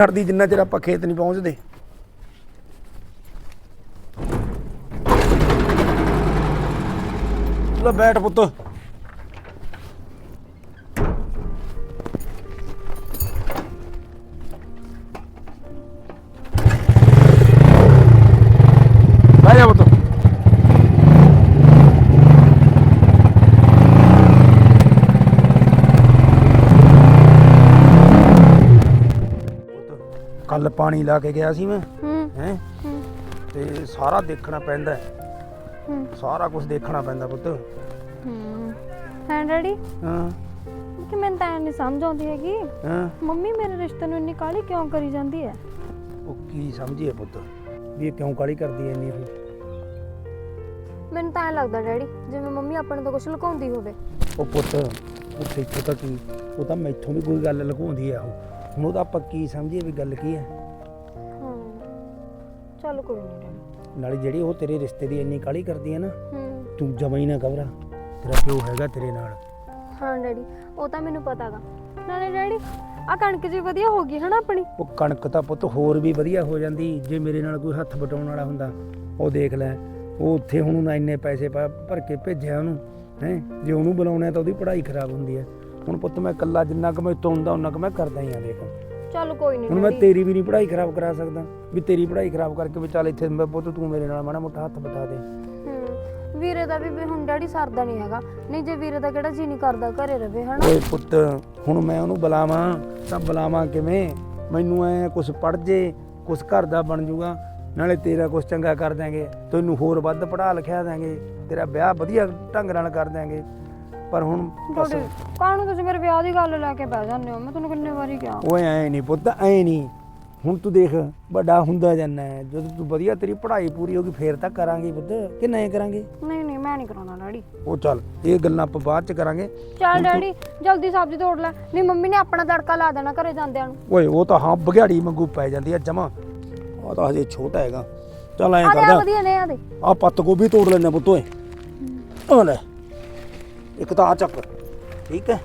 ਕਰਦੀ ਜਿੰਨਾ ਚਿਰ ਆਪਾਂ ਖੇਤ ਨਹੀਂ ਪਹੁੰਚਦੇ। ਲੈ ਬੈਠ ਪੁੱਤ। ਪਾਣੀ ਲਾ ਕੇ ਗਿਆ ਸੀ ਮੈਂ ਹੂੰ। ਹੈ? ਹੂੰ। ਤੇ ਸਾਰਾ ਦੇਖਣਾ ਪੈਂਦਾ ਹੈ। ਹੂੰ। ਸਾਰਾ ਕੁਝ ਦੇਖਣਾ ਪੈਂਦਾ ਪੁੱਤ। ਹੂੰ। ਹਾਂ ਡੈਡੀ? ਹਾਂ। ਕਿ ਮੈਨੂੰ ਤਾਂ ਨਹੀਂ ਸਮਝ ਆਉਂਦੀ ਹੈਗੀ। ਹਾਂ। ਮੰਮੀ ਮੇਰੇ ਰਿਸ਼ਤੇ ਨੂੰ ਇੰਨੀ ਕਾਹਲੀ ਕਿਉਂ ਕਰੀ ਜਾਂਦੀ ਹੈ? ਉਹ ਕੀ ਸਮਝੀਏ ਪੁੱਤ ਵੀ ਇਹ ਕਿਉਂ ਕਾਲੀ ਕਰਦੀ ਐ ਇੰਨੀ ਉਹ? ਮੈਨੂੰ ਤਾਂ ਐ ਲੱਗਦਾ ਡੈਡੀ ਜਿਵੇਂ ਮੰਮੀ ਆਪਣੇ ਤੋਂ ਕੁਝ ਲੁਕਾਉਂਦੀ ਹੋਵੇ। ਉਹ ਪੁੱਤ ਉੱਥੇ ਇੱਥੋਂ ਤਾਂ ਕੀ ਉਹ ਤਾਂ ਮੈਥੋਂ ਵੀ ਕੋਈ ਗੱਲ ਲੁਕਾਉਂਦੀ ਆ ਉਹ। ਹੁਣ ਉਹਦਾ ਆਪਾਂ ਕੀ ਸਮਝੀਏ ਵੀ ਗੱਲ ਕੀ ਹਾਂ? ਚੱਲ ਕੋਈ ਨਹੀਂ ਡੈਡੀ ਨਾਲੇ ਜਿਹੜੀ ਉਹ ਤੇਰੇ ਰਿਸ਼ਤੇ ਦੀ ਇੰਨੀ ਕਾਲੀ ਕਰਦੀ ਹੈ ਨਾ ਹੂੰ। ਤੂੰ ਜਮਾ ਹੀ ਨਾ ਘਬਰਾ। ਤੇਰਾ ਪਿਓ ਹੈਗਾ ਤੇਰੇ ਨਾਲ। ਹਾਂ ਡੈਡੀ ਉਹ ਤਾਂ ਮੈਨੂੰ ਪਤਾਗਾ। ਨਾਲੇ ਡੈਡੀ ਆ ਕਣਕ ਜੀ ਵਧੀਆ ਹੋ ਗਈ ਹਨਾ ਆਪਣੀ? ਉਹ ਕਣਕ ਤਾਂ ਪੁੱਤ ਹੋਰ ਵੀ ਵਧੀਆ ਹੋ ਜਾਂਦੀ ਜੇ ਮੇਰੇ ਨਾਲ ਕੋਈ ਹੱਥ ਬਟਾਉਣ ਵਾਲਾ ਹੁੰਦਾ ਉਹ ਦੇਖ ਲੈ। ਉਹ ਉੱਥੇ ਹੁਣ ਨਾ ਇੰਨੇ ਪੈਸੇ ਪਾ- ਭਰ ਕੇ ਭੇਜਿਆ ਉਹਨੂੰ ਹੈ? ਜੇ ਉਹਨੂੰ ਬੁਲਾਉਣਾ ਤਾਂ ਉਹਦੀ ਪੜ੍ਹਾਈ ਖਰਾਬ ਹੁੰਦੀ ਹੈ। ਹੁਣ ਪੁੱਤ ਮੈਂ ਇਕੱਲਾ ਜਿੰਨਾ ਕੁ ਮੈਂ ਤੋਂ ਹੁੰਦਾ ਉਹਨਾਂ ਕੁ ਮੈਂ ਕਰਦਾ ਹੀ ਆ ਦੇਖ। ਚੱਲ ਕੋਈ ਨਹੀਂ ਹੁਣ ਮੈਂ ਤੇਰੀ ਵੀ ਨਹੀਂ ਪੜ੍ਹਾਈ ਖਰਾਬ ਕਰਾ ਸਕਦਾ। ਵੀ ਤੇਰੀ ਪੜ੍ਹਾਈ ਖਰਾਬ ਕਰਕੇ ਵੀ ਚੱਲ ਇੱਥੇ ਮੈਂ ਪੁੱਤ ਤੂੰ ਮੇਰੇ ਨਾਲ ਮਾੜਾ ਮੋਟਾ ਹੱਥ ਬਟਾ ਦੇ। ਵੀਰੇ ਦਾ ਵੀ ਹੁਣ ਡੈਡੀ ਸਰਦਾ ਨਹੀਂ ਹੈਗਾ। ਨਹੀਂ ਜੇ ਵੀਰੇ ਦਾ ਕਿਹੜਾ ਜੀ ਨਹੀਂ ਕਰਦਾ ਘਰੇ ਰਵੇ ਹਨਾ? ਓਏ ਪੁੱਤ ਹੁਣ ਮੈਂ ਉਹਨੂੰ ਬੁਲਾਵਾਂ ਤਾਂ ਬੁਲਾਵਾਂ ਕਿਵੇਂ? ਮੈਨੂੰ ਐ ਕੁਝ ਪੜ ਜੇ ਕੁਝ ਘਰ ਦਾ ਬਣ ਜੂਗਾ ਨਾਲੇ ਤੇਰਾ ਕੁਝ ਚੰਗਾ ਕਰ ਦਾਂਗੇ ਤੈਨੂੰ ਹੋਰ ਵੱਧ ਪੜਾ ਲਿਖਿਆ ਦਾਂਗੇ ਤੇਰਾ ਵਿਆਹ ਵਧੀਆ ਢੰਗ ਨਾਲ ਕਰ ਦਾਂਗੇ ਪਰ ਹੁਣ ਬਸ। ਡੈਡੀ ਕਾਹਨੂੰ ਤੁਸੀਂ ਮੇਰੇ ਵਿਆਹ ਦੀ ਗੱਲ ਲੈ ਕੇ ਬਹਿ ਜਾਂਦੇ ਹੋ? ਮੈਂ ਤੁਹਾਨੂੰ ਕਿੰਨੇ ਵਾਰੀ ਕਿਹਾ। ਓਏ ਐ ਨਹੀਂ ਪੁੱਤ ਐ ਨਹੀਂ। ਹੁਣ ਤੂੰ ਦੇਖ ਵੱਡਾ ਹੁੰਦਾ ਜਾਂਦਾ ਹੈ। ਜਦੋਂ ਤੂੰ ਵਧੀਆ ਤੇਰੀ ਪੜ੍ਹਾਈ ਪੂਰੀ ਹੋਗੀ ਫੇਰ ਤਾਂ ਕਰਾਂਗੇ ਪੁੱਤ। ਕਿ ਨਹੀਂ ਕਰਾਂਗੇ? ਨਹੀਂ ਨਹੀਂ ਮੈਂ ਨਹੀਂ ਕਰਾਉਣਾ ਡੈਡੀ। ਉਹ ਚੱਲ ਇਹ ਗੱਲਾਂ ਆਪਾਂ ਬਾਅਦ ਚ ਕਰਾਂਗੇ। ਚੱਲ ਡੈਡੀ ਜਲਦੀ ਸਬਜ਼ੀ ਤੋੜ ਲੈ। ਨਹੀਂ ਮੰਮੀ ਨੇ ਆਪਣਾ ਤੜਕਾ ਲਾ ਦੇਣਾ ਘਰੇ ਜਾਂਦਿਆਂ ਨੂੰ। ਓਏ ਉਹ ਤਾਂ ਹਾਂ ਬਘਿਆੜੀ ਵਾਂਗੂ ਪੈ ਜਾਂਦੀ ਆ ਜਮਾ। ਉਹ ਤਾਂ ਹਜੇ ਛੋਟਾ ਹੈਗਾ। ਚੱਲ ਐਂ ਆ ਦੇ ਆ ਕਰਦਾ। ਵਧੀਆ ਨੇ ਆ ਦੇ। ਆ ਪੱਤ ਗੋਭੀ ਤੋੜ ਲੈਣਾ ਪੁੱਤ ਓਏ। ਆ ਲੈ। ਇੱਕ ਤਾਂ ਆ ਚੱਕ ਠੀਕ ਹੈ?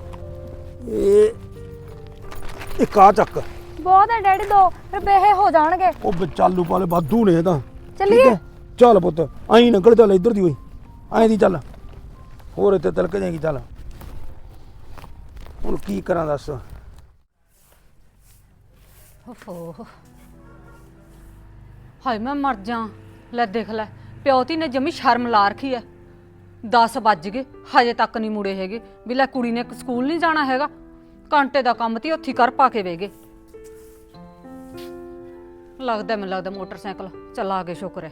ਇਹ ਇੱਕ ਆ ਚੱਕ। ਬਹੁਤ ਹੈ ਡੈਡੀ ਦੋ ਬੇਹੇ ਹੋ ਜਾਣਗੇ। ਉਹ ਵਿਚਾਲੂ ਪਾਲੇ ਵਾਧੂ ਨੇ ਇਹ ਤਾਂ। ਚੱਲੀਏ? ਚੱਲ ਪੁੱਤ ਐਂ ਨਿਕਲ ਚੱਲ ਇੱਧਰ ਦੀ ਓਏ। ਐਂ ਦੀ ਚੱਲ। ਹੋਰ ਇੱਥੇ ਤਿਲਕ ਜਾਏਗੀ ਚੱਲ। ਹੁਣ ਕੀ ਕਰਾਂ ਦੱਸ? ਹਾਏ ਮੈਂ ਮਰ ਜਾ। ਲੈ ਦੇਖ ਲੈ ਪਿਓ ਤੀ ਨੇ ਜਮੀ ਸ਼ਰਮ ਲਾ ਰੱਖੀ ਐ। 10 ਵੱਜ ਗਏ, ਹਜੇ ਤੱਕ ਨਹੀਂ ਮੁੜੇ ਹੈਗੇ। ਵੀ ਲੈ ਕੁੜੀ ਨੇ ਸਕੂਲ ਨਹੀਂ ਜਾਣਾ ਹੈਗਾ। ਘੰਟੇ ਦਾ ਕੰਮ ਤੀ ਉੱਥੇ ਕਰ ਪਾ ਕੇ ਵੇਗੇ ਲੱਗਦਾ ਮੈਨੂੰ ਲੱਗਦਾ ਮੋਟਰਸਾਈਕਲ ਚਲਾ ਕੇ ਸ਼ੁਕਰ ਹੈ।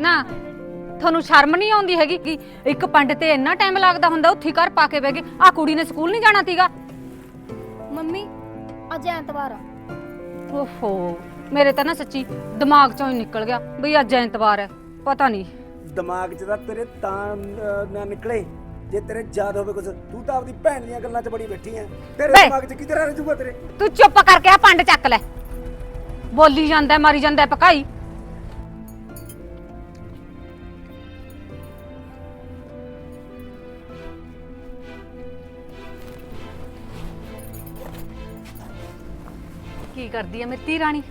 ਨਾ ਤੁਹਾਨੂੰ ਸ਼ਰਮ ਨਹੀਂ ਆਉਂਦੀ ਹੈਗੀ ਕਿ ਇੱਕ ਪੰਡ ਤੇ ਇੰਨਾ ਟਾਈਮ ਲੱਗਦਾ ਹੁੰਦਾ ਉੱਥੇ ਘਰ ਪਾ ਕੇ ਵੇਗੇ ਆ ਕੁੜੀ ਨੇ ਸਕੂਲ ਨਹੀਂ ਜਾਣਾ ਤੀਗਾ? ਮੰਮੀ ਅੱਜ ਐਤਵਾਰ ਆ। ਓਹੋ ਮੇਰੇ ਤਾਂ ਨਾ ਸੱਚੀ ਦਿਮਾਗ ਚੋਂ ਹੀ ਨਿਕਲ ਗਿਆ ਬਈ ਅੱਜ ਐਤਵਾਰ ਹੈ ਪਤਾ ਨਹੀਂ। ਦਿਮਾਗ 'ਚ ਤਾਂ ਤੇਰੇ ਤਾਂ ਅਹ, ਨਾ ਨਿਕਲੇ। ਜੇ ਤੇਰੇ ਯਾਦ ਹੋਵੇ ਕੁਝ ਤੂੰ ਤਾਂ ਆਪਦੀ ਭੈਣ ਦੀਆਂ ਗੱਲਾਂ 'ਚ ਬੜੀ ਬੈਠੀ ਐ। ਤੇਰੇ ਬੇ। ਦਿਮਾਗ 'ਚ ਕਿਧਰ ਰਹਿ ਜੂਗਾ ਤੇਰੇ? ਤੂੰ ਚੁੱਪ ਕਰਕੇ ਆ ਪੰਡ ਚੱਕ ਲੈ। ਬੋਲੀ ਜਾਂਦਾ ਮਾਰੀ ਜਾਂਦਾ ਪਕਾਈ ਕਰਦੀ ਐ ਮਿੱਤੀ ਰਾਣੀ?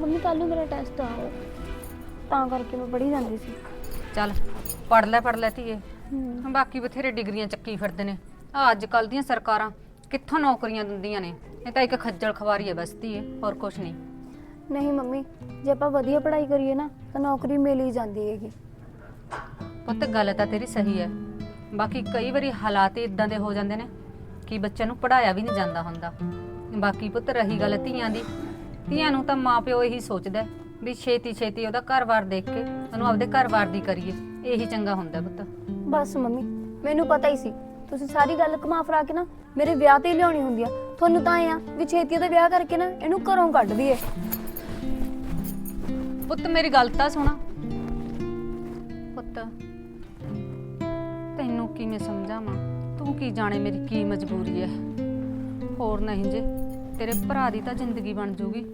ਮੰਮੀ ਕੱਲ ਨੂੰ ਮੇਰਾ ਟੈਸਟ ਆ ਉਹ ਤਾਂ ਕਰਕੇ ਮੈਂ ਪੜ੍ਹੀ ਜਾਂਦੀ ਸੀ। ਚੱਲ ਪੜ ਲੈ ਪੜ ਲੈ ਧੀਏ। ਹੂੰ। ਬਾਕੀ ਬਥੇਰੇ ਡਿਗਰੀਆਂ ਚੱਕੀ ਫਿਰਦੇ ਨੇ। ਆ ਅੱਜ ਕੱਲ ਦੀਆਂ ਸਰਕਾਰਾਂ ਕਿੱਥੋਂ ਨੌਕਰੀਆਂ ਦਿੰਦੀਆਂ ਨੇ? ਇਹ ਤਾਂ ਇੱਕ ਖੱਜਲ ਖਵਾਰੀ ਹੈ ਬਸ ਧੀਏ ਹੋਰ ਕੁਛ ਨਹੀਂ। ਨਹੀਂ ਮੰਮੀ ਜੇ ਆਪਾਂ ਵਧੀਆ ਪੜ੍ਹਾਈ ਕਰੀਏ ਨਾ ਤਾਂ ਨੌਕਰੀ ਮਿਲ ਹੀ ਜਾਂਦੀ ਹੈਗੀ। ਪੁੱਤ ਗੱਲ ਤਾਂ ਤੇਰੀ ਸਹੀ ਹੈ। ਬਾਕੀ ਕਈ ਵਾਰੀ ਹਾਲਾਤ ਇਦਾਂ ਦੇ ਹੋ ਜਾਂਦੇ ਨੇ ਕਿ ਬੱਚਿਆਂ ਨੂੰ ਪੜਾਇਆ ਵੀ ਨਹੀਂ ਜਾਂਦਾ ਹੁੰਦਾ। ਬਾਕੀ ਪੁੱਤ ਰਹੀ ਗੱਲ ਧੀਆਂ ਦੀ। ਧੀਆਂ ਨੂੰ ਤਾਂ ਮਾਪਿਓ ਇਹੀ ਸੋਚਦਾ ਹੈ ਵੀ ਛੇਤੀ ਛੇਤੀ ਉਹਦਾ ਘਰ-ਬਾਰ ਦੇਖ ਕੇ ਉਹਨੂੰ ਆਪਦੇ ਘਰ-ਬਾਰ ਦੀ ਕਰੀਏ। ਇਹੀ ਚੰਗਾ ਹੁੰਦਾ ਪੁੱਤ। ਬਸ ਮੰਮੀ ਮੈਨੂੰ ਪਤਾ ਹੀ ਸੀ। ਤੁਸੀਂ ਸਾਰੀ ਗੱਲ ਘੁਮਾ ਫਰਾ ਕੇ ਨਾ ਮੇਰੇ ਵਿਆਹ ਤੇ ਹੀ ਲਿਆਉਣੀ ਹੁੰਦੀ ਆ। ਤੁਹਾਨੂੰ ਤਾਂ ਐ ਆ ਵੀ ਛੇਤੀ ਦਾ ਵਿਆਹ ਕਰਕੇ ਨਾ ਇਹਨੂੰ ਘਰੋਂ ਕੱਢ ਦਈਏ। ਪੁੱਤ ਮੇਰੀ ਗੱਲ ਤਾਂ ਸੁਣਾ। ਪੁੱਤ ਤੈਨੂੰ ਕਿਵੇਂ ਸਮਝਾਵਾਂ? ਤੂੰ ਕੀ ਜਾਣੇ ਮੇਰੀ ਕੀ ਮਜਬੂਰੀ ਹੈ ਹੋਰ ਨਹੀਂ ਜੇ। ਤੇਰੇ ਭਰਾ ਦੀ ਤਾਂ ਜ਼ਿੰਦਗੀ ਬਣ ਜੂਗੀ।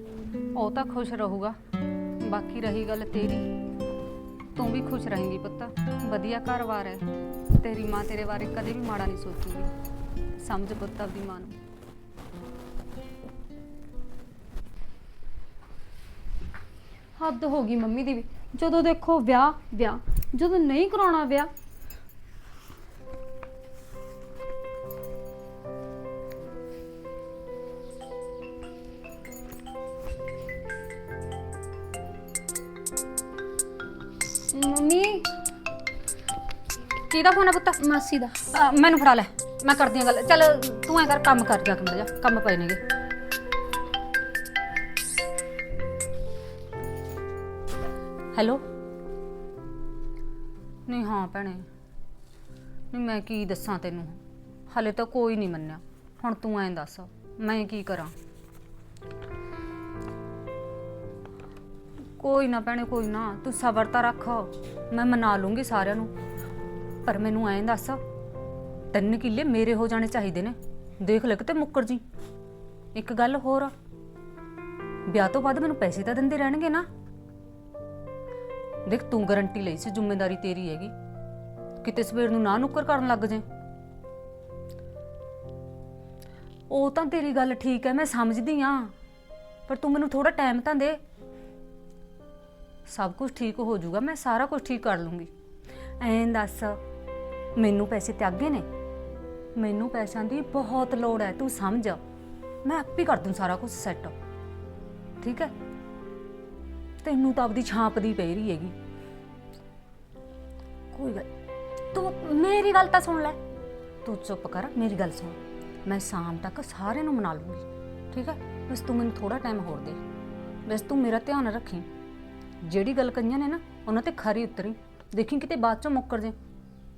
ਉਹ ਤਾਂ ਖੁਸ਼ ਰਹੂਗਾ। ਬਾਕੀ ਰਹੀ ਗੱਲ ਤੇਰੀ। ਤੂੰ ਵੀ ਖੁਸ਼ ਰਹੇਂਗੀ ਪੁੱਤ। ਵਧੀਆ ਘਰ-ਬਾਰ ਹੈ। ਤੇਰੀ ਮਾਂ ਤੇਰੇ ਬਾਰੇ ਕਦੇ ਵੀ ਮਾੜਾ ਨਹੀਂ ਸੋਚੂਗੀ। ਸਮਝ ਪੁੱਤ ਆਪਦੀ ਮਾਂ ਨੂੰ। ਹੱਦ ਹੋ ਗਈ ਮੰਮੀ ਦੀ ਵੀ। ਜਦੋਂ ਦੇਖੋ ਵਿਆਹ ਵਿਆਹ। ਜਦੋਂ ਨਹੀਂ ਕਰਾਉਣਾ ਵਿਆਹ ਕਿਹਦਾ ਫੋਨ ਹੈ ਪੁੱਤ? ਮਾਸੀ ਦਾ। ਅ, ਮੈਨੂੰ ਫੜਾ ਲੈ। ਮੈਂ ਕਰਦੀ ਹਾਂ ਗੱਲ। ਚੱਲ ਤੂੰ ਐ ਕਰ ਕੰਮ ਕਰ ਜਾ ਕੇ ਮਰ ਜਾ। ਕੰਮ ਪਏ ਨੇਗੇ। ਹੈਲੋ ਨਹੀਂ ਹਾਂ ਭੈਣੇ। ਨਹੀਂ ਮੈਂ ਕੀ ਦੱਸਾਂ ਤੈਨੂੰ? ਹਲੇ ਤਾਂ ਕੋਈ ਨਹੀਂ ਮੰਨਿਆ। ਹੁਣ ਤੂੰ ਐਂ ਦੱਸ ਮੈਂ ਕੀ ਕਰਾਂ? ਕੋਈ ਨਾ ਭੈਣੇ ਕੋਈ ਨਾ। ਤੂੰ ਸਬਰ ਤਾਂ ਰੱਖ। ਮੈਂ ਮਨਾ ਲੂੰਗੀ ਸਾਰਿਆਂ ਨੂੰ। ਪਰ ਮੈਨੂੰ ਐਂ ਦੱਸ, ਤਿੰਨ ਕਿੱਲੇ ਮੇਰੇ ਹੋ ਜਾਣੇ ਚਾਹੀਦੇ ਨੇ। ਦੇਖ ਲੈ ਕਿਤੇ ਮੁੱਕਰ ਜੀ। ਇੱਕ ਗੱਲ ਹੋਰ ਵਿਆਹ ਤੋਂ ਬਾਅਦ ਮੈਨੂੰ ਪੈਸੇ ਤਾਂ ਦਿੰਦੇ ਰਹਿਣਗੇ ਨਾ। ਦੇਖ ਤੂੰ ਗਾਰੰਟੀ ਲਈ ਸੀ ਜ਼ਿੰਮੇਵਾਰੀ ਤੇਰੀ ਹੈਗੀ। ਕਿਤੇ ਸਵੇਰ ਨੂੰ ਨਾ ਨੁੱਕਰ ਕਰਨ ਲੱਗ ਜੇ ਉਹ ਤਾਂ ਤੇਰੀ ਗੱਲ ਠੀਕ ਹੈ ਮੈਂ ਸਮਝਦੀ ਆ। ਪਰ ਤੂੰ ਮੈਨੂੰ ਥੋੜਾ ਟਾਈਮ ਤਾਂ ਦੇ। ਸਭ ਕੁਝ ਠੀਕ ਹੋ ਜਾਊਗਾ, ਮੈਂ ਸਾਰਾ ਕੁਝ ਠੀਕ ਕਰ ਲੂੰਗੀ। ਐਂ ਦੱਸ ਮੈਨੂੰ ਪੈਸੇ ਤਿਆਗੇ ਨੇ। ਮੈਨੂੰ ਪੈਸਿਆਂ ਦੀ ਬਹੁਤ ਲੋੜ ਹੈ, ਤੂੰ ਸਮਝ। ਮੈਂ ਆਪੇ ਕਰ ਦੂੰ ਸਾਰਾ ਕੁਝ ਸੈੱਟ ਠੀਕ ਹੈ? ਤੈਨੂੰ ਤਾਂ ਆਪਦੀ ਛਾਂਪ ਦੀ ਪਈ ਰਹੀ ਹੈਗੀ। ਕੋਈ ਗੱਲ ਤੂੰ ਮੇਰੀ ਗੱਲ ਤਾਂ ਸੁਣ ਲੈ। ਤੂੰ ਚੁੱਪ ਕਰ, ਮੇਰੀ ਗੱਲ ਸੁਣ। ਮੈਂ ਸ਼ਾਮ ਤੱਕ ਸਾਰਿਆਂ ਨੂੰ ਮਨਾ ਲੂੰਗੀ। ਠੀਕ ਹੈ? ਬਸ ਤੂੰ ਮੈਨੂੰ ਥੋੜਾ ਟਾਈਮ ਹੋਰ ਦੇ। ਬਸ ਤੂੰ ਮੇਰਾ ਧਿਆਨ ਰੱਖੀ। ਜਿਹੜੀ ਗੱਲ ਕਹੀਆਂ ਨੇ ਨਾ, ਉਹਨਾਂ ਤੇ ਖਰੀ ਉਤਰੀ। ਦੇਖੀ ਕਿਤੇ ਬਾਅਦ ਚੋਂ ਮੁੱਕਰ ਜੇ।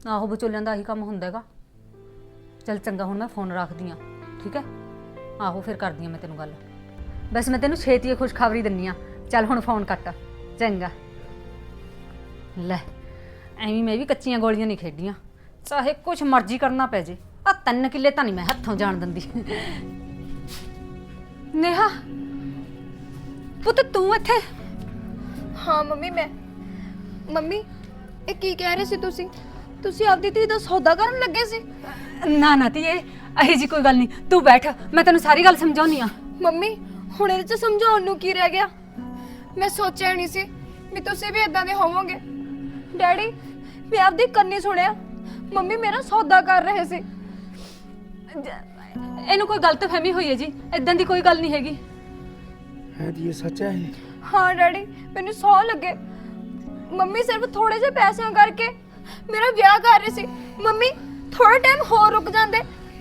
ਆਹੋ ਵਿਚੋਲਿਆਂ ਦਾ ਆਹੀ ਕੰਮ ਹੁੰਦਾ ਹੈਗਾ। ਚੱਲ ਚੰਗਾ, ਹੁਣ ਮੈਂ ਫੋਨ ਰੱਖਦੀ ਆ ਠੀਕ ਹੈ? ਆਹੋ, ਫਿਰ ਕਰਦੀ ਆ ਮੈਂ ਤੈਨੂੰ ਗੱਲ। ਬਸ ਮੈਂ ਤੈਨੂੰ ਛੇਤੀ ਇਹ ਖੁਸ਼ਖਬਰੀ ਦਿੰਨੀ ਆ ਚੱਲ ਹੁਣ ਫੋਨ ਕੱਟ। ਚੰਗਾ। ਲੈ, ਐਵੇਂ ਮੈਂ ਵੀ ਕੱਚੀਆਂ ਗੋਲੀਆਂ ਨਹੀਂ ਖੇਡੀਆਂ। ਚਾਹੇ ਕੁਛ ਮਰਜ਼ੀ ਕਰਨਾ ਪੈ ਜੇ। ਆ ਤਿੰਨ ਕਿੱਲੇ ਤਾਂ ਨਹੀਂ ਮੈਂ ਹੱਥੋਂ ਜਾਣ ਦਿੰਦੀ। ਨੇਹਾ, ਪੁੱਤ ਤੂੰ ਇੱਥੇ? ਹਾਂ ਮੰਮੀ, ਮੈਂ ਮੰਮੀ, ਇਹ ਕੀ ਕਹਿ ਰਹੇ ਸੀ ਤੁਸੀਂ? ਤੁਸੀਂ ਆਪਦੀ ਧੀ ਦਾ ਸੌਦਾ ਕਰਨ ਲੱਗੇ ਸੀ? ਨਾ ਨਾ ਧੀਏ ਇਹੋ ਜੀ ਕੋਈ ਗੱਲ ਨਹੀਂ। ਤੂੰ ਬੈਠ ਮੈਂ ਤੈਨੂੰ ਸਾਰੀ ਗੱਲ ਸਮਝਾਉਣੀ ਆ ਮੰਮੀ ਹੁਣ ਇਹਦੇ ਚ ਸਮਝਾਉਣ ਨੂੰ ਕੀ ਰਹਿ ਗਿਆ? ਮੈਂ ਸੋਚਿਆ ਨਹੀਂ ਸੀ ਵੀ ਤੁਸੀਂ ਵੀ ਇਦਾਂ ਦੇ ਹੋਵੋਗੇ। ਡੈਡੀ ਮੈਂ ਆਪਦੀ ਕੰਨੀ ਸੁਣਿਆ। ਮੰਮੀ ਮੇਰਾ ਸੌਦਾ ਕਰ ਰਹੇ ਸੀ। ਇਹਨੂੰ ਕੋਈ ਗਲਤ ਫਹਿਮੀ ਹੋਈ ਹੈ ਜੀ? ਇਦਾਂ ਦੀ ਕੋਈ ਗੱਲ ਨਹੀਂ ਹੈਗੀ। ਹੈ ਜੀ ਇਹ ਸੱਚ ਹੈ ਇਹ? ਹਾਂ ਡੈਡੀ ਮੈਨੂੰ ਸੌ ਲੱਗੇ। ਮੰਮੀ ਸਿਰਫ ਥੋੜੇ ਜਿਹੇ ਪੈਸਿਆਂ ਕਰਕੇ ਮੇਰਾ ਵਿਆਹ ਕਰ ਰਹੀ ਸੀ। ਮੰਮੀ ਥੋੜਾ ਟਾਈਮ ਹੋਰ ਰੁਕ ਜਾਂਦੇ।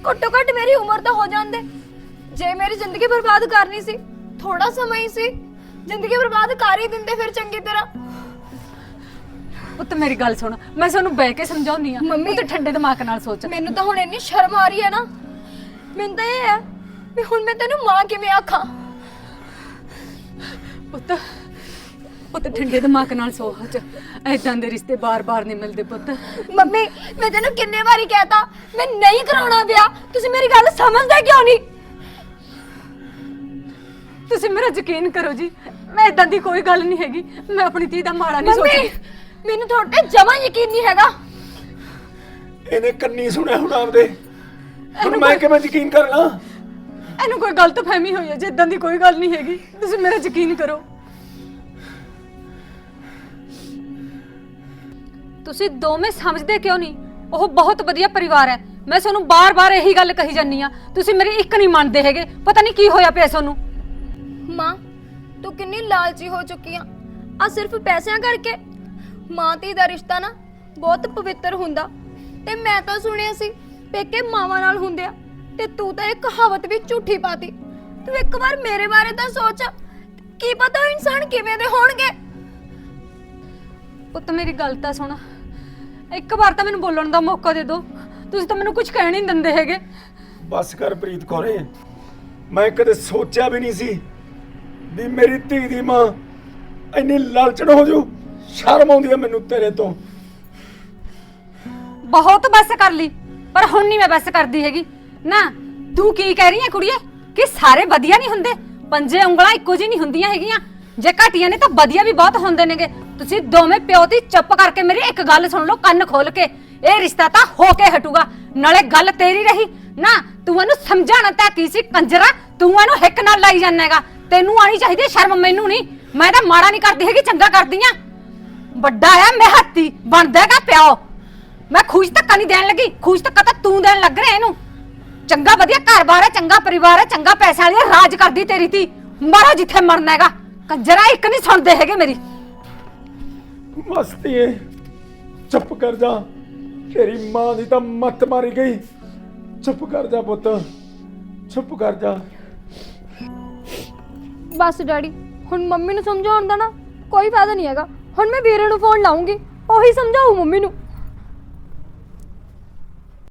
ਘੱਟੋ ਘੱਟ ਮੇਰੀ ਉਮਰ ਤਾਂ ਹੋ ਜਾਂਦੇ। ਜੇ ਮੇਰੀ ਜ਼ਿੰਦਗੀ ਬਰਬਾਦ ਕਰਨੀ ਸੀ ਥੋੜਾ ਸਮਾਂ ਹੀ ਸੀ। ਜ਼ਿੰਦਗੀ ਬਰਬਾਦ ਕਰ ਹੀ ਦਿੰਦੇ ਫਿਰ ਚੰਗੀ ਤਰ੍ਹਾਂ। ਪੁੱਤ ਮੇਰੀ ਗੱਲ ਸੁਣ। ਮੈਂ ਤੁਹਾਨੂੰ ਬਹਿ ਕੇ ਸਮਝਾਉਣੀ ਆ ਮੰਮੀ- ਪੁੱਤ ਠੰਡੇ ਦਿਮਾਗ ਨਾਲ ਸੋਚ। ਮੈਨੂੰ ਤਾਂ ਹੁਣ ਇੰਨੀ ਸ਼ਰਮ ਆ ਰਹੀ ਹੈ ਨਾ। ਮੈਨੂੰ ਤਾਂ ਇਹ ਹੈ ਵੀ ਹੁਣ ਮੈਂ ਤੈਨੂੰ ਮਾਂ ਕਿਵੇਂ ਆਖਾਂ? ਪੁੱਤ ਪੁੱਤ ਠੰਡੇ ਦਿਮਾਗ ਨਾਲ ਸੋਚ ਐਦਾਂ ਦੇ ਰਿਸ਼ਤੇ ਬਾਰ-ਬਾਰ ਨਹੀਂ ਮਿਲਦੇ ਪੁੱਤ। ਮੰਮੀ ਮੈਂ ਤੈਨੂੰ ਕਿੰਨੇ ਵਾਰੀ ਕਹਿਤਾ ਮੈਂ ਨਹੀਂ ਕਰਾਉਣਾ ਵਿਆਹ। ਤੁਸੀਂ ਮੇਰੀ ਗੱਲ ਸਮਝਦੇ ਕਿਉਂ ਨਹੀਂ? ਤੁਸੀਂ ਮੇਰਾ ਯਕੀਨ ਕਰੋ ਜੀ ਮੈਂ ਇਦਾਂ ਦੀ ਕੋਈ ਗੱਲ ਨਹੀਂ ਹੈਗੀ। ਮੈਂ ਆਪਣੀ ਧੀ ਦਾ ਮਾੜਾ ਨਹੀਂ ਮੰਮੀ ਸੋਚਦੀ। ਮੈਨੂੰ ਤੁਹਾਡੇ ਤੇ ਜਮਾਂ ਯਕੀਨ ਨਹੀਂ ਹੈਗਾ। ਇਹਨੇ ਕੰਨੀ ਸੁਣਿਆ ਹੁਣ ਆਪਦੇ। ਹੁਣ ਮੈਂ ਕਿਵੇਂ ਯਕੀਨ ਕਰ ਲਾਂ ਇਹਨੂੰ ਕੋਈ ਗਲਤ ਫਹਿਮੀ ਹੋਈ ਹੈ ਜੇ ਇਦਾਂ ਦੀ ਕੋਈ ਗੱਲ ਨਹੀਂ ਹੈਗੀ। ਤੁਸੀਂ ਮੇਰਾ ਯਕੀਨ ਕਰੋ। ਤੁਸੀਂ ਦੋਵੇਂ ਸਮਝਦੇ ਕਿਉਂ ਨਹੀਂ? ਉਹ ਬਹੁਤ ਵਧੀਆ ਪਰਿਵਾਰ ਹੈ। ਮੈਂ ਤੁਹਾਨੂੰ ਬਾਰ-ਬਾਰ ਇਹੀ ਗੱਲ ਕਹੀ ਜਾਨੀ ਆ ਤੁਸੀਂ ਮੇਰੀ ਇੱਕ ਨਹੀਂ ਮੰਨਦੇ ਹੈਗੇ। ਪਤਾ ਨਹੀਂ ਕੀ ਹੋਇਆ ਪਿਆ ਤੁਹਾਨੂੰ। ਮਾਂ ਤੂੰ ਕਿੰਨੀ ਲਾਲਚੀ ਹੋ ਚੁੱਕੀ ਆ। ਆ ਸਿਰਫ ਪੈਸਿਆਂ ਕਰਕੇ। ਮਾਂ ਧੀ ਦਾ ਰਿਸ਼ਤਾ ਨਾ ਬਹੁਤ ਪਵਿੱਤਰ ਹੁੰਦਾ। ਤੇ ਮੈਂ ਤਾਂ ਸੁਣਿਆ ਸੀ ਪੇਕੇ ਮਾਵਾਂ ਨਾਲ ਹੁੰਦੇ ਆ। ਤੇ ਤੂੰ ਤਾਂ ਇਹ ਕਹਾਵਤ ਵੀ ਝੂਠੀ ਪਾਤੀ। ਤੂੰ ਇੱਕ ਵਾਰ ਮੇਰੇ ਬਾਰੇ ਤਾਂ ਸੋਚ। ਕੀ ਪਤਾ ਉਹ ਇਨਸਾਨ ਕਿਵੇਂ ਦੇ ਹੋਣਗੇ? ਪੁੱਤ ਮੇਰੀ ਗੱਲ ਤਾਂ ਸੁਣ। ਇੱਕ ਵਾਰ ਤਾਂ ਮੈਨੂੰ ਬੋਲਣ ਦਾ ਮੌਕਾ ਦੇ ਦਿਓ। ਤੁਸੀਂ ਤਾਂ ਮੈਨੂੰ ਕੁਝ ਕਹਿਣ ਨਹੀਂ ਦਿੰਦੇ ਹੈਗੇ। ਬਸ ਕਰ ਪ੍ਰੀਤ ਕੌਰੇ ਮੈਂ ਕਦੇ ਸੋਚਿਆ ਵੀ ਨਹੀਂ ਸੀ ਵੀ ਮੇਰੀ ਧੀ ਦੀ ਮਾਂ ਇੰਨੀ ਲਾਲਚਣ ਹੋ ਜੂ ਸ਼ਰਮ ਆਉਂਦੀ ਹੈ ਮੈਨੂੰ ਤੇਰੇ ਤੋਂ। ਬਹੁਤ ਬਸ ਕਰ ਲਈ ਪਰ ਹੁਣ ਨਹੀਂ ਮੈਂ ਬਸ ਕਰਦੀ ਹੈਗੀ। ਨਾ ਤੂੰ ਕੀ ਕਹਿ ਰਹੀ ਹੈ ਕੁੜੀਏ? ਕਿ ਸਾਰੇ ਵਧੀਆ ਨਹੀਂ ਹੁੰਦੇ? ਪੰਜੇ ਉਂਗਲਾਂ ਇੱਕੋ ਜਿਹੀ ਨਹੀਂ ਹੁੰਦੀਆਂ ਹੈਗੀਆਂ। ਜੇ ਘਟੀਆਂ ਨੇ ਤਾਂ ਵਧੀਆ ਵੀ ਬਹੁਤ ਹੁੰਦੇ ਨੇਗੇ। ਤੁਸੀਂ ਦੋਵੇਂ ਪਿਓ ਦੀ ਚੁੱਪ ਕਰਕੇ ਮੇਰੀ ਇੱਕ ਗੱਲ ਸੁਣ ਲਓ ਕੰਨ ਖੋਲ ਕੇ। ਇਹ ਰਿਸ਼ਤਾ ਤਾਂ ਹੋ ਕੇ ਹਟੂਗਾ। ਨਾਲੇ ਗੱਲ ਤੇਰੀ ਰਹੀ। ਨਾ ਤੂੰ ਇਹਨੂੰ ਸਮਝਾਣਾ ਤਾਂ ਕੀ ਸੀ? ਕੰਜਰਾ ਤੂੰ ਇਹਨੂੰ ਹਿੱਕ ਨਾਲ ਲਾਈ ਜਾਣਾਗਾ ਤੈਨੂੰ ਆਣੀ ਚਾਹੀਦੀ ਹੈ ਸ਼ਰਮ ਮੈਨੂੰ ਨਹੀਂ। ਮੈਂ ਤਾਂ ਮਾੜਾ ਨਹੀਂ ਕਰਦੀ ਹੈਗੀ ਚੰਗਾ ਕਰਦੀ ਆ ਵੱਡਾ ਆ ਮੈਂ ਹੱਤੀ ਬਣਦਾ ਪਿਓ। ਮੈਂ ਖੁਸ਼ ਧੱਕਾ ਨਹੀਂ ਦੇਣ ਲੱਗੀ। ਖੁਸ਼ ਧੱਕਾ ਤਾਂ ਤੂੰ ਦੇਣ ਲੱਗ ਰਿਹਾ ਇਹਨੂੰ। ਚੰਗਾ ਵਧੀਆ ਘਰ-ਬਾਰ ਹੈ ਚੰਗਾ ਪਰਿਵਾਰ ਹੈ ਚੰਗਾ ਪੈਸੇ ਵਾਲੀ ਹੈ, ਰਾਜ ਕਰਦੀ ਤੇਰੀ ਤੀ ਮਾਰਾ ਜਿੱਥੇ ਮਰਨਾ ਹੈਗਾ। ਕੰਜਰਾ ਇੱਕ ਨਹੀਂ ਸੁਣਦੇ ਹੈਗੇ ਮੇਰੀ। ਮਸਤੀ ਏ। ਚੁੱਪ ਕਰ ਜਾ। ਤੇਰੀ ਮਾਂ ਦੀ ਤਾਂ ਮੱਤ ਮਾਰੀ ਗਈ। ਚੁੱਪ ਕਰ ਜਾ ਪੁੱਤ। ਚੁੱਪ ਕਰ ਜਾ। ਬਸ ਡੈਡੀ, ਹੁਣ ਮੰਮੀ ਨੂੰ ਸਮਝਾਉਣ ਦਾ ਨਾ ਕੋਈ ਫਾਇਦਾ ਨਹੀਂ ਹੈਗਾ। ਹੁਣ ਮੈਂ ਵੀਰੇ ਨੂੰ ਫੋਨ ਲਾਉਂਗੀ। ਉਹੀ ਸਮਝਾਊ ਮੰਮੀ ਨੂੰ।